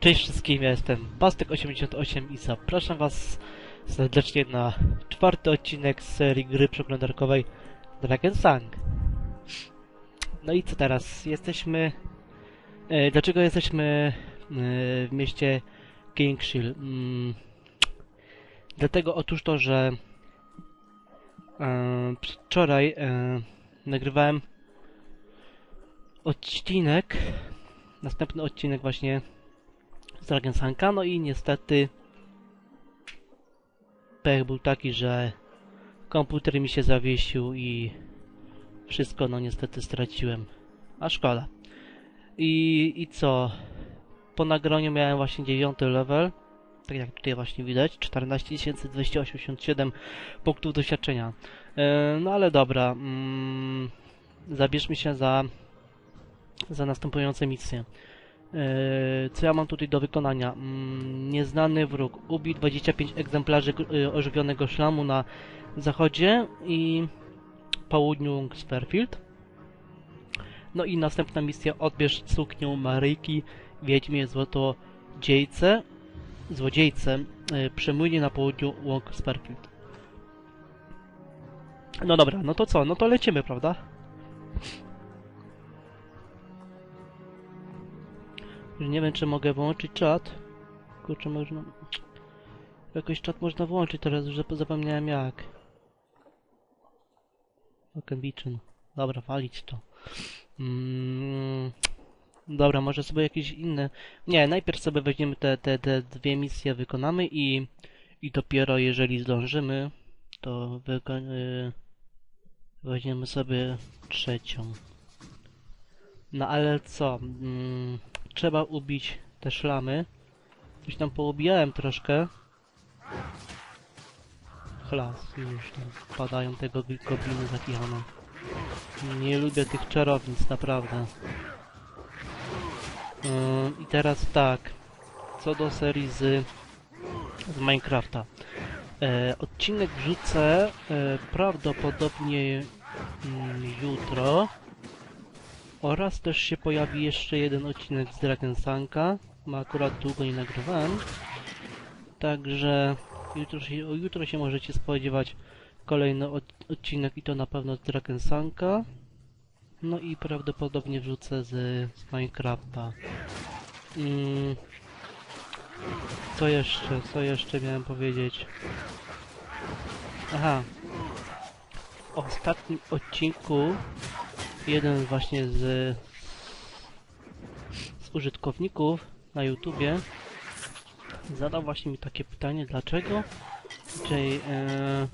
Cześć wszystkim, ja jestem Bastek88 i zapraszam was serdecznie na czwarty odcinek z serii gry przeglądarkowej Dragon Sang. No i co teraz? Jesteśmy... E, dlaczego jesteśmy e, w mieście Kingshill? Mm, dlatego otóż to, że e, wczoraj e, nagrywałem odcinek, następny odcinek właśnie z Dragon Sanka, no i niestety pech był taki, że komputer mi się zawiesił i wszystko no niestety straciłem. A szkoda. I, i co? Po nagraniu miałem właśnie 9 level, tak jak tutaj właśnie widać, 14287 punktów doświadczenia. E, no ale dobra, mm, zabierzmy się za, za następujące misje. Eee, Co ja mam tutaj do wykonania? Mm, Nieznany wróg. Ubij 25 egzemplarzy e, ożywionego szlamu na zachodzie i południu Spurfield. No i następna misja. Odbierz suknię Maryjki, wiedźmie złotodziejce, złodziejce e, przemłynie na południu łąk Spurfield. No dobra, no to co? No to lecimy, prawda? Nie wiem, czy mogę włączyć czat. Kurczę, można... Jakoś czat można włączyć teraz, już zap- zapomniałem jak. Beacon. Dobra, walić to. Mm, dobra, może sobie jakieś inne... Nie, najpierw sobie weźmiemy te, te, te dwie misje, wykonamy i... I dopiero jeżeli zdążymy, to wyko... y, weźmiemy sobie trzecią. No ale co? Mm, trzeba ubić te szlamy. Coś tam poubijałem troszkę. Chlas, już tam padają te gobi- gobliny zakichane. Nie lubię tych czarownic, naprawdę. Ym, I teraz tak. Co do serii z, z Minecrafta. E, odcinek wrzucę e, prawdopodobnie mm, jutro. Oraz też się pojawi jeszcze jeden odcinek z Dragon Sanka. Ma akurat długo nie nagrywałem. Także jutro się, jutro się możecie spodziewać kolejny od, odcinek i to na pewno z Dragon Sanka. No i prawdopodobnie wrzucę z, z Minecrafta. Mm. Co jeszcze? Co jeszcze miałem powiedzieć? Aha. W ostatnim odcinku jeden właśnie z, z użytkowników na YouTubie zadał właśnie mi takie pytanie, dlaczego Jay, e,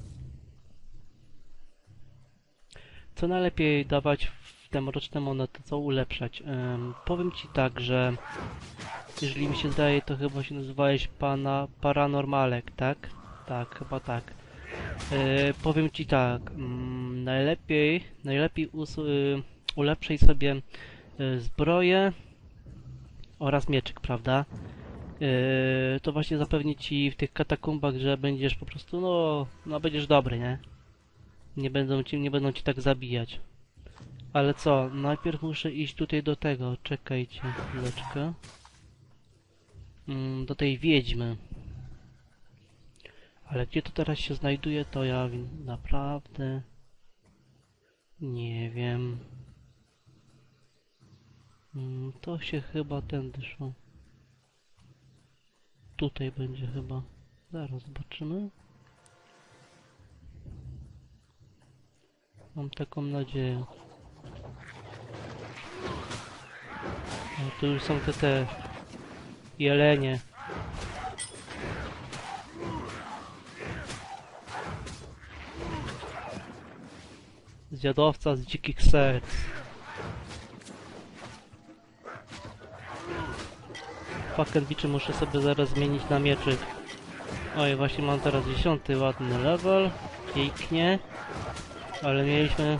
co najlepiej dawać w te mroczne monety, co ulepszać. E, powiem Ci tak, że jeżeli mi się zdaje, to chyba się nazywałeś pana Paranormalek, tak? Tak, chyba tak. E, powiem Ci tak, mm, najlepiej, najlepiej y, ulepszaj sobie y, zbroję oraz mieczyk, prawda? Y, to właśnie zapewni Ci w tych katakumbach, że będziesz po prostu, no, no będziesz dobry, nie? Nie będą Ci, nie będą Ci tak zabijać. Ale co, najpierw muszę iść tutaj do tego, czekajcie chwileczkę. Mm, do tej wiedźmy. Ale gdzie to teraz się znajduje, to ja naprawdę nie wiem. Mm, To się chyba tędy szło. Tutaj będzie chyba. Zaraz zobaczymy. Mam taką nadzieję. O, tu już są te te jelenie. Zjadowca z dzikich serc. Fuckerbiczy muszę sobie zaraz zmienić na mieczyk. Oj, właśnie mam teraz dziesiąty ładny level. Pięknie. Ale mieliśmy...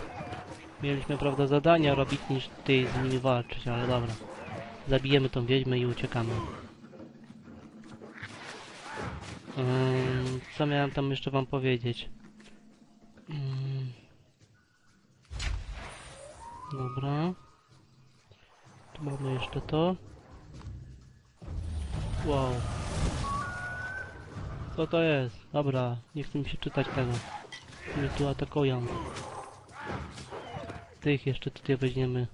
Mieliśmy, prawda, zadania robić niż tutaj z nimi walczyć, ale dobra. Zabijemy tą wiedźmę i uciekamy. Co miałem tam jeszcze wam powiedzieć? Dobra. Tu mamy jeszcze to. Wow. Co to jest? Dobra, nie chcę mi się czytać tego. Mnie tu atakują. Tych jeszcze tutaj weźmiemy.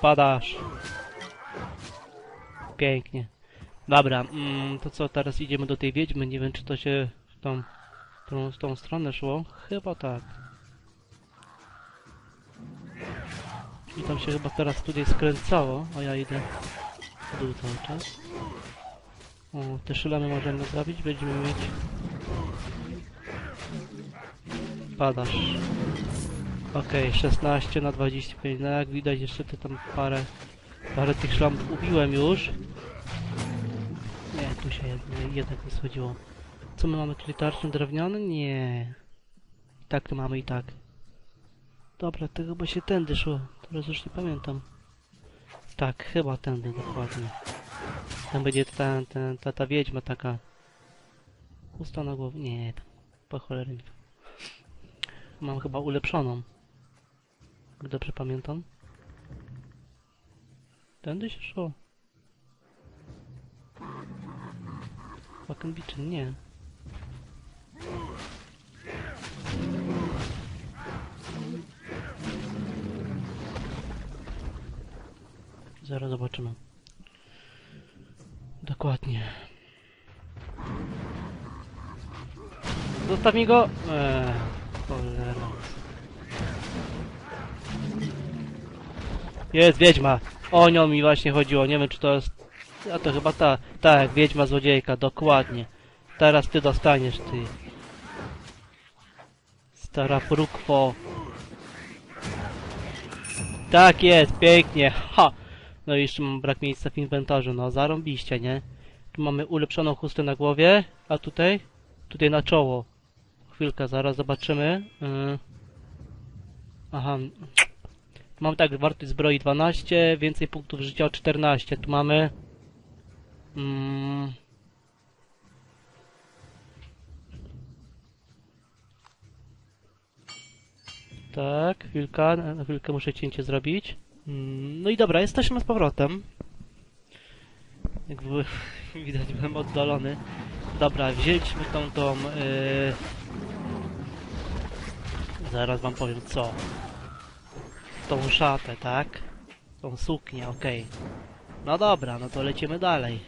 Padasz. Pięknie. Dobra, mm, to co, teraz idziemy do tej wiedźmy. Nie wiem, czy to się w tą, w tą, stronę szło. Chyba tak. I tam się chyba teraz tutaj skręcało, a ja idę w dół cały czas. O, te szylamy możemy zabić, będziemy mieć... Padasz. Okej, 16 na 25, no jak widać jeszcze ty tam parę... Parę tych szlam ubiłem już. Nie, tu się jednak nie schodziło. Co my mamy tutaj tarczą drewniane? Nie. I tak to mamy i tak. Dobra, to chyba się tędy szło. Teraz już nie pamiętam. Tak, chyba tędy dokładnie. Tam będzie ta, ta, ta, ta wiedźma taka. Usta na głowie. Nie, po cholerę. Mam chyba ulepszoną. Jak dobrze pamiętam. Tędy się szło. Wakenbiczy, nie. Zaraz zobaczymy. Dokładnie. Zostaw mi go! Eee. Jest wiedźma! O nią mi właśnie chodziło, nie wiem czy to jest... A to chyba ta, tak, wiedźma złodziejka, dokładnie. Teraz ty dostaniesz, ty. Stara prukwo. Tak jest, pięknie, ha! No i jeszcze mam brak miejsca w inwentarzu, no zarąbiście, nie? Tu mamy ulepszoną chustę na głowie, a tutaj? Tutaj na czoło. Chwilkę, zaraz zobaczymy. Yy. Aha. Mam tak, wartość zbroi 12, więcej punktów życia o 14. Tu mamy... Mm, tak, chwilka, na chwilkę muszę cięcie zrobić. Mm, No i dobra, jesteśmy z powrotem. Jak były, widać, byłem oddalony. Dobra, wzięliśmy tą, tą, yy... Zaraz wam powiem co. Tą szatę, tak? Tą suknię, okej. No dobra, no to lecimy dalej.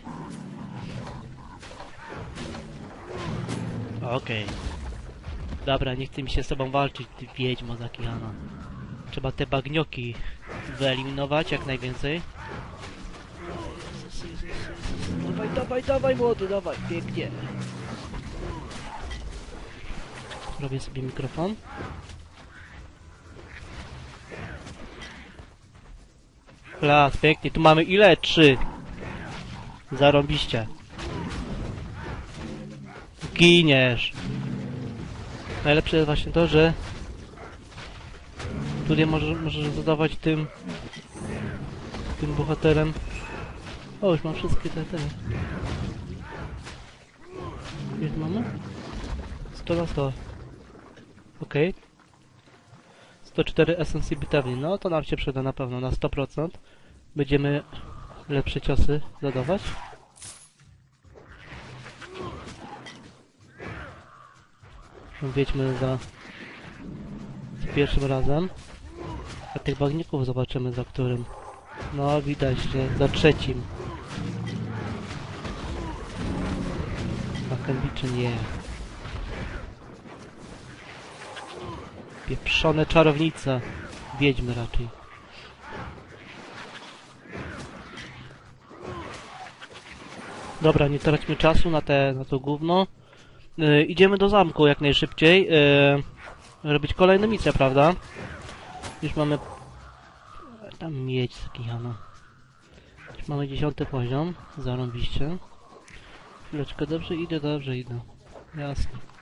Okej. Dobra, nie chce mi się z tobą walczyć, ty wiedźmo zakijana. Trzeba te bagnioki wyeliminować jak najwięcej. Dawaj, dawaj, dawaj młody, dawaj, pięknie. Robię sobie mikrofon. Klas, pięknie. Tu mamy ile? Trzy. Zarąbiście. Giniesz. Najlepsze jest właśnie to, że tutaj możesz, możesz zadawać tym tym bohaterem. O, już mam wszystkie te, te. Już mamy? 100 na 100. Okej. 104 esencji bitewni. No to nam się przyda na pewno na 100%. Będziemy lepsze ciosy zadawać. Wiedźmy za, pierwszym razem. A tych bagników zobaczymy za którym. No widać, że za trzecim. Bakenbiczy nie. Pieprzone czarownice. Wiedźmy raczej. Dobra, nie traćmy czasu na te, na to gówno. Yy, idziemy do zamku jak najszybciej. Yy, robić kolejne misje, prawda? Już mamy... Tam mieć zakijano. Już mamy dziesiąty poziom. Zarąbiście. Chwileczkę, dobrze idę, dobrze idę. Jasne.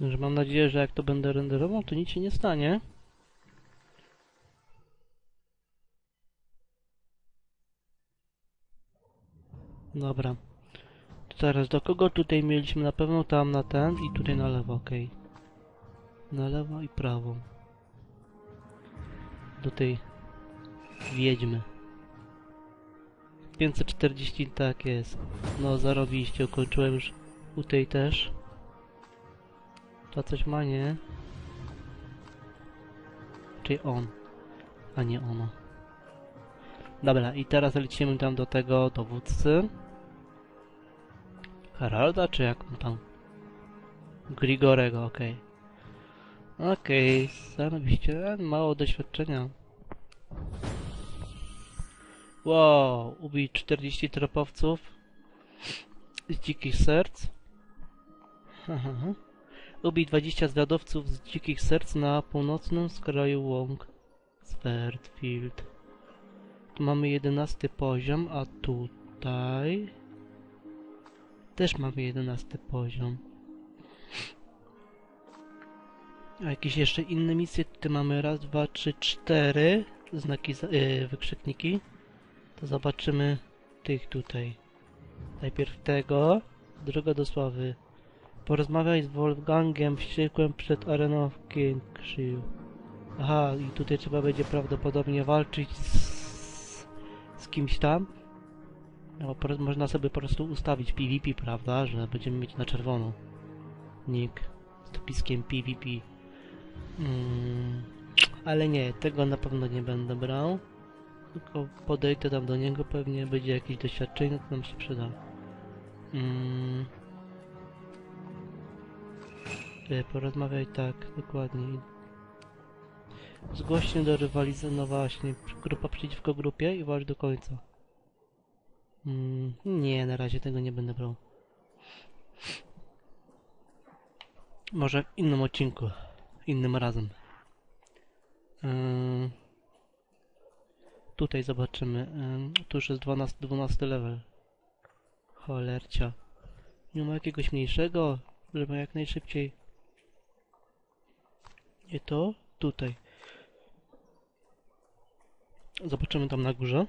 Że mam nadzieję, że jak to będę renderował, to nic się nie stanie. Dobra. To teraz do kogo tutaj mieliśmy? Na pewno tam na ten i tutaj na lewo, okej. Na lewo i prawo. Do tej wiedźmy. 540 tak jest. No zarobiliście, ukończyłem już u tej też. Coś ma, nie? Czyli on, a nie ona. Dobra, i teraz lecimy tam do tego dowódcy. Haralda, czy jak on tam? Grigorego, okej. Okej, zarobiście mało doświadczenia. Wow, ubij 40 tropowców z dzikich serc. Haha. Ubij 20 zwiadowców z dzikich serc na północnym skraju łąk. Swertfield. Tu mamy 11 poziom, a tutaj... Też mamy 11 poziom. A jakieś jeszcze inne misje? Tutaj mamy raz, dwa, trzy, cztery znaki, yy, wykrzykniki. To zobaczymy tych tutaj. Najpierw tego, droga do sławy. Porozmawiaj z Wolfgangiem wściekłym przed areną w Kingshill. Aha, i tutaj trzeba będzie prawdopodobnie walczyć z, z kimś tam. No, po, można sobie po prostu ustawić PvP, prawda? Że będziemy mieć na czerwono. Nick z dopiskiem PvP. Mm, ale nie, tego na pewno nie będę brał. Tylko podejdę tam do niego, pewnie będzie jakieś doświadczenie, to nam się przyda. Mm. E, Porozmawiaj tak, dokładnie. Zgłoś się do rywalizacji, no właśnie, grupa przeciwko grupie i walcz do końca. Mm, nie, na razie tego nie będę brał. Może w innym odcinku, innym razem. Ym, tutaj zobaczymy. Ym, tu już jest 12, 12 level. Cholercia. Nie ma jakiegoś mniejszego, żeby jak najszybciej. Nie to? Tutaj. Zobaczymy tam na górze.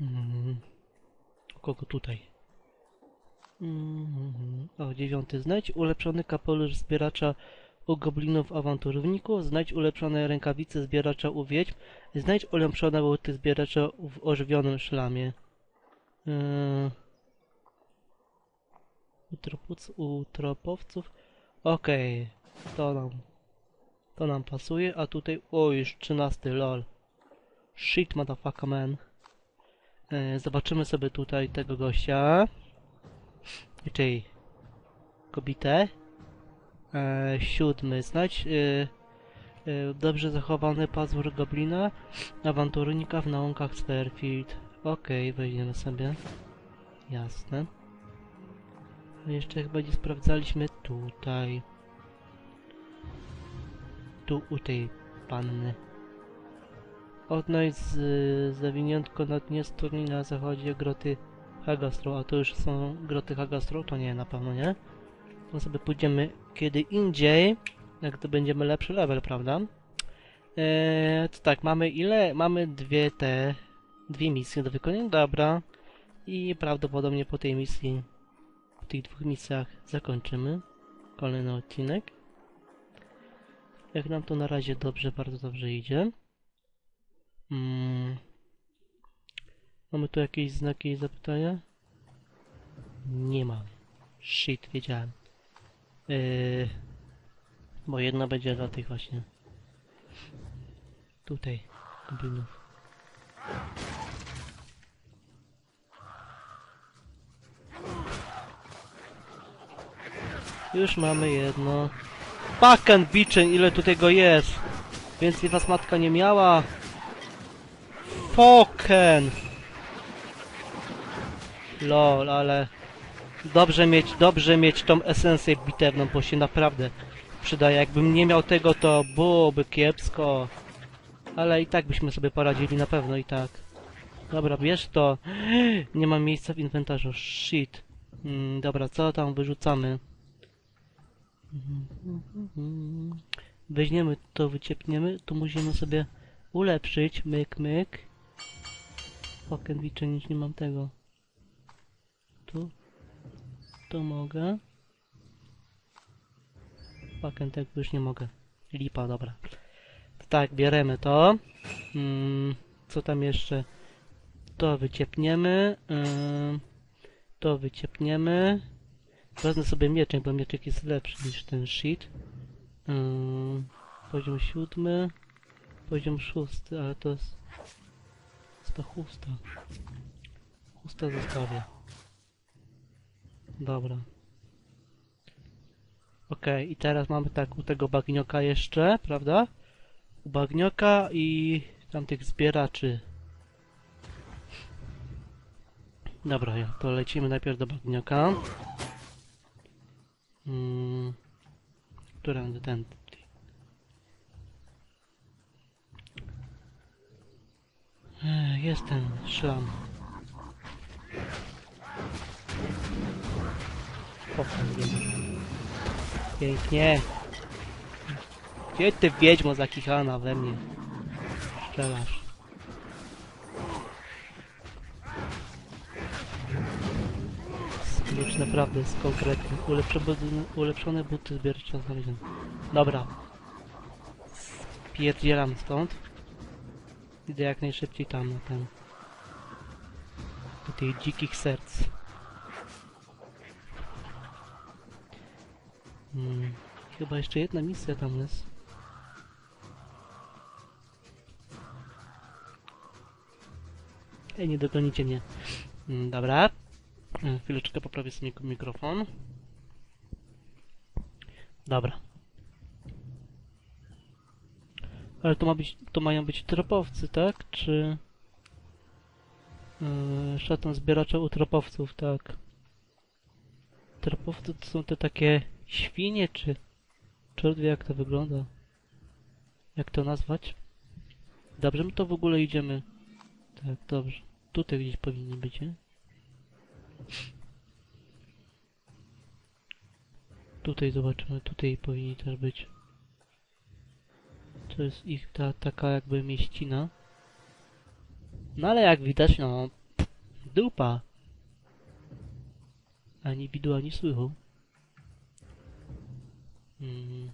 Mm. Kogo tutaj? Mm. O, dziewiąty. Znajdź ulepszony kapelusz zbieracza u goblinów awanturowników. Znajdź ulepszone rękawice zbieracza u wiedźm. Znajdź ulepszone łuty zbieracza w ożywionym szlamie. Yy. Tropuc, u tropowców. Okej, to nam to nam pasuje, a tutaj o już 13 lol. Shit motherfucker man. E, zobaczymy sobie tutaj tego gościa. Czyli kobietę. E, siódmy. Znajdź e, e, dobrze zachowany pazur goblina awanturnika w naukach Spherfield. Okej, wejdziemy sobie. Jasne. Jeszcze chyba nie sprawdzaliśmy tutaj. Tu u tej panny. Odnajdź z, zawiniątko na dnie studni na zachodzie groty Hagastro. A to już są groty Hagastro? To nie, na pewno nie. To sobie pójdziemy kiedy indziej, jak to będziemy lepszy level, prawda? Eee, to tak, mamy ile? Mamy dwie te, dwie misje do wykonania, dobra. I prawdopodobnie po tej misji, tych dwóch misjach zakończymy kolejny odcinek. Jak nam to na razie dobrze, bardzo dobrze idzie. Mm. Mamy tu jakieś znaki zapytania? Nie ma. Shit, wiedziałem. Yy, bo jedna będzie dla tych właśnie. Tutaj, goblinów. Już mamy jedno. Fucking bitchen, ile tu tego jest? Więcej was matka nie miała. Foken! Lol, ale... Dobrze mieć, dobrze mieć tą esencję bitewną, bo się naprawdę przydaje. Jakbym nie miał tego, to byłoby kiepsko. Ale i tak byśmy sobie poradzili, na pewno i tak. Dobra, bierz to. Nie mam miejsca w inwentarzu, shit. Mm, dobra, co tam wyrzucamy? Weźmiemy to, wyciepniemy. Tu musimy sobie ulepszyć. Myk, myk. fucking liczę, nic nie mam tego. Tu. Tu mogę. Fucking tego już nie mogę. Lipa, dobra. To tak, bierzemy to. Mm, co tam jeszcze? To wyciepniemy. Ym, to wyciepniemy. Wezmę sobie mieczek, bo mieczek jest lepszy niż ten shit. Ym, poziom siódmy. Poziom szósty, ale to jest... jest to chusta. Chusta zostawię. Dobra. Okej, i teraz mamy tak, u tego bagnioka jeszcze, prawda? U bagnioka i tamtych zbieraczy. Dobra, to lecimy najpierw do bagnioka. Mm, którędy ten? Ech, Jest ten szlam. Pięknie. Gdzie ty wiedźmo zakichana we mnie? Strzelasz. Klucz naprawdę jest konkretny. Ulepszone, buty zbiercze znalezione. Dobra. Pierdzielam stąd. Idę jak najszybciej tam na ten... Do tych dzikich serc. Hmm. Chyba jeszcze jedna misja tam jest. Ej, nie dogonicie mnie. Mm, Dobra. Mm, Chwileczkę poprawię sobie mik- mikrofon. Dobra. Ale to ma być, to mają być tropowcy, tak? Czy... Yy, szatan zbieracza u tropowców, tak. Tropowcy to są te takie świnie, czy... Czort wie jak to wygląda. Jak to nazwać? Dobrze, my to w ogóle idziemy. Tak, dobrze. Tutaj gdzieś powinni być, nie? Tutaj zobaczymy, tutaj powinni też być. To jest ich ta taka jakby mieścina. No ale jak widać, no... Dupa. Ani widu, ani słychu. Mm.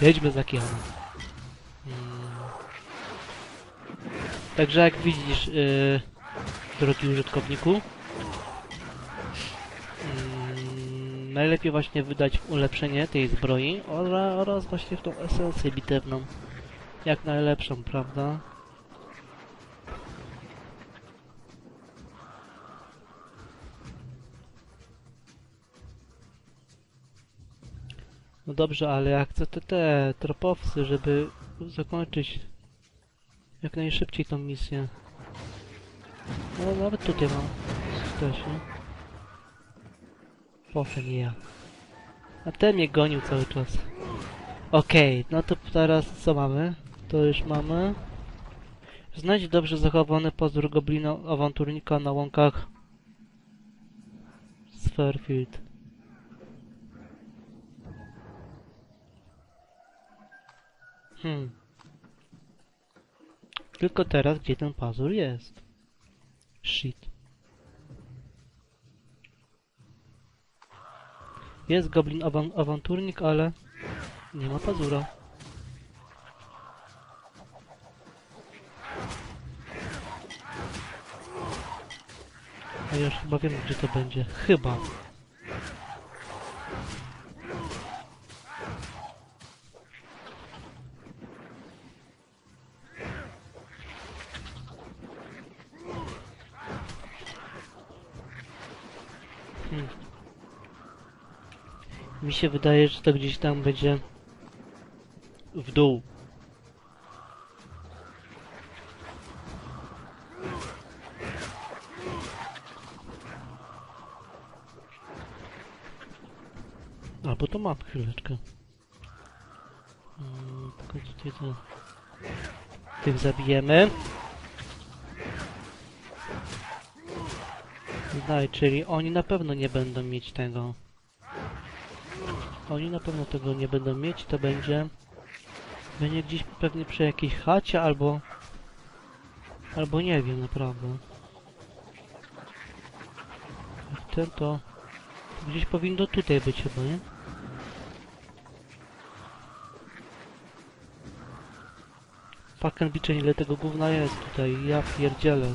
Jedźmy za Kianą. Także jak widzisz, yy, drogi użytkowniku, mm, najlepiej właśnie wydać w ulepszenie tej zbroi oraz, oraz właśnie w tą esencję bitewną. Jak najlepszą, prawda? No dobrze, ale ja chcę te, te tropowcy, żeby zakończyć jak najszybciej tą misję. No nawet tutaj mam coś, nie? Nie ja. A ten mnie gonił cały czas. Okej, no to teraz co mamy? To już mamy. Znajdź dobrze zachowany pozór goblina awanturnika na łąkach Spherfield. Hmm. Tylko teraz, gdzie ten pazur jest? Shit. Jest goblin awan awanturnik, ale nie ma pazura. A już chyba wiem, gdzie to będzie. Chyba. Hmm. Mi się wydaje, że to gdzieś tam będzie w dół. Albo to mam chwileczkę. Mm, tylko tutaj to... Tych zabijemy. Daj, czyli oni na pewno nie będą mieć tego. Oni na pewno tego nie będą mieć, to będzie Będzie gdzieś pewnie przy jakiejś chacie albo... Albo nie wiem naprawdę. Ten to... to Gdzieś powinno tutaj być chyba, nie? Fucking bicze, ile tego gówna jest tutaj, ja pierdzielę.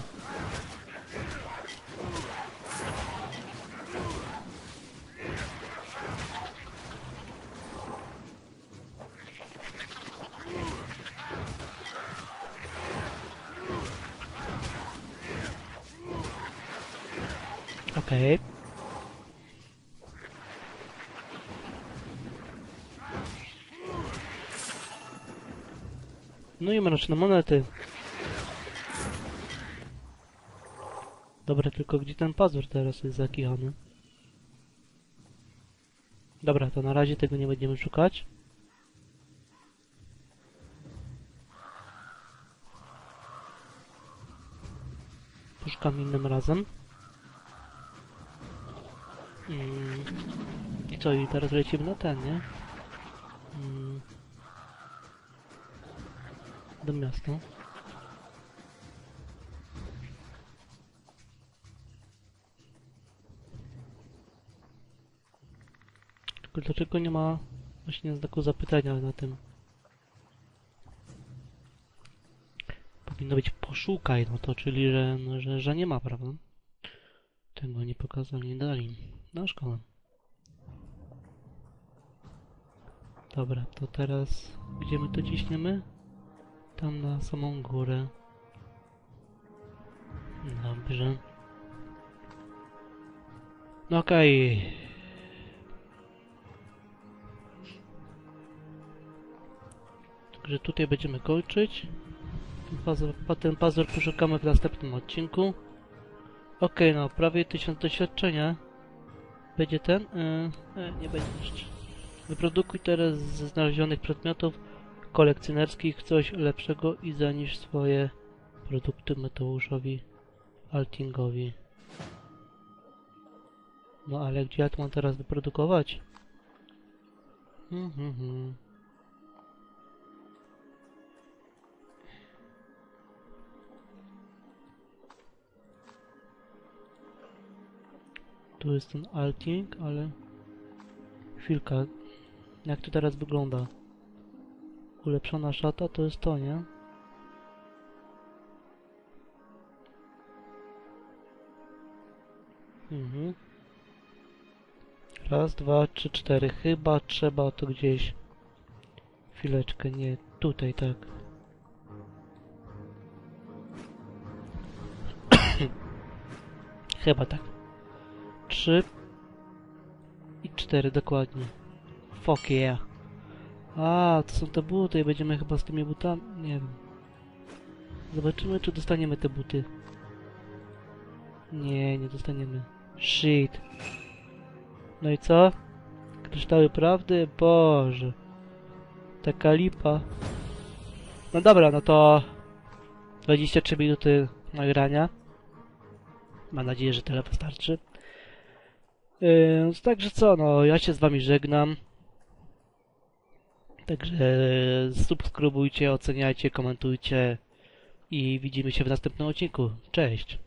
Okej. Mroczne monety. Dobra, tylko gdzie ten pazur teraz jest zakichany? Dobra, to na razie tego nie będziemy szukać. Poszukam innym razem. Mm. I co, i teraz lecimy na ten, nie? Do. Tylko dlaczego nie ma właśnie znaku zapytania na tym? Powinno być poszukaj, no to czyli, że, no, że, że nie ma, prawda? Tego nie pokazali, nie dali. No szkoda. Dobra, to teraz gdzie my to ciśniemy? Tam na samą górę. Dobrze. No okej. Także tutaj będziemy kończyć. Ten pazur, ten poszukamy w następnym odcinku. Okej, no prawie 1000 doświadczenia. Będzie ten? E, nie będzie jeszcze. Wyprodukuj teraz ze znalezionych przedmiotów kolekcjonerskich coś lepszego i zanieś swoje produkty Mateuszowi Altingowi. No ale gdzie ja to mam teraz wyprodukować? Mhm. mhm. Tu jest ten Alting, ale... Chwilka. Jak to teraz wygląda? Ulepszona szata to jest to, nie? Mhm. Raz, dwa, trzy, cztery. Chyba trzeba to gdzieś... Chwileczkę, nie. Tutaj, tak. Chyba tak. Trzy i cztery dokładnie. Fuck yeah. A, to są te buty i będziemy chyba z tymi butami... Nie wiem. Zobaczymy, czy dostaniemy te buty. Nie, nie dostaniemy. Shit. No i co? Kryształy prawdy? Boże. Taka lipa. No dobra, no to... 23 minuty nagrania. Mam nadzieję, że tyle wystarczy. Yy, także co, no, ja się z wami żegnam. Także subskrybujcie, oceniajcie, komentujcie i widzimy się w następnym odcinku. Cześć!